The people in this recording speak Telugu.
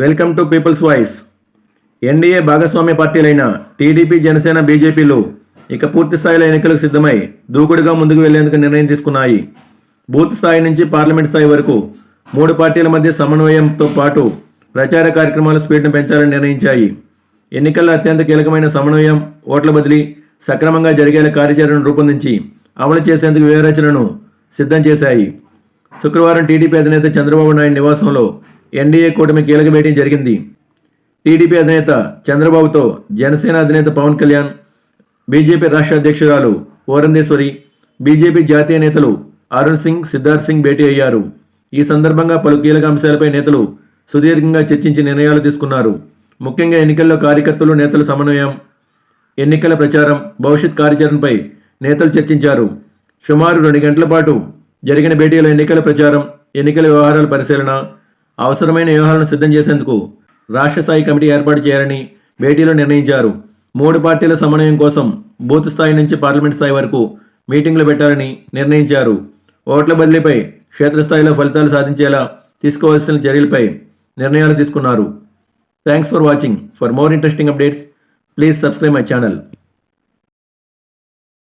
Welcome to people's voice. NDA భాగస్వామ్య పార్టీలైన టీడీపీ జనసేన బీజేపీలు ఇక పూర్తి స్థాయిలో ఎన్నికలకు సిద్ధమై దూకుడుగా ముందుకు వెళ్ళేందుకు నిర్ణయం తీసుకున్నాయి. బూత్ స్థాయి నుంచి పార్లమెంట్ స్థాయి వరకు మూడు పార్టీల మధ్య సమన్వయంతో పాటు ప్రచార కార్యక్రమాల స్పీడ్ను పెంచాలని నిర్ణయించాయి. ఎన్నికల్లో అత్యంత కీలకమైన సమన్వయం ఓట్ల బదిలీ సక్రమంగా జరిగేలా కార్యాచరణను రూపొందించి అమలు చేసేందుకు వ్యూహరచనను సిద్ధం చేశాయి. శుక్రవారం టీడీపీ అధినేత చంద్రబాబు నాయుడు నివాసంలో ఎన్డీఏ కూటమి కీలక భేటీ జరిగింది. టీడీపీ అధినేత చంద్రబాబుతో జనసేన అధినేత పవన్ కళ్యాణ్ బీజేపీ రాష్ట్ర అధ్యక్షురాలు ఓరందేశ్వరి బీజేపీ జాతీయ నేతలు అరుణ్ సింగ్ సిద్ధార్థ్ సింగ్ భేటీ అయ్యారు. ఈ సందర్భంగా పలు కీలక అంశాలపై నేతలు సుదీర్ఘంగా చర్చించి నిర్ణయాలు తీసుకున్నారు. ముఖ్యంగా ఎన్నికల్లో కార్యకర్తలు నేతల సమన్వయం ఎన్నికల ప్రచారం భవిష్యత్ కార్యాచరణపై నేతలు చర్చించారు. సుమారు రెండు గంటల పాటు జరిగిన భేటీలో ఎన్నికల ప్రచారం ఎన్నికల వ్యవహారాల పరిశీలన అవసరమైన వ్యవహారాలను సిద్ధం చేసేందుకు రాష్ట్ర స్థాయి కమిటీ ఏర్పాటు చేయాలని భేటీలో నిర్ణయించారు. మూడు పార్టీల సమన్వయం కోసం బూత్ స్థాయి నుంచి పార్లమెంట్ స్థాయి వరకు మీటింగ్లు పెట్టాలని నిర్ణయించారు. ఓట్ల బదిలీపై క్షేత్రస్థాయిలో ఫలితాలు సాధించేలా తీసుకోవాల్సిన చర్యలపై నిర్ణయాలు తీసుకున్నారు. Thanks for watching for more interesting updates please subscribe my channel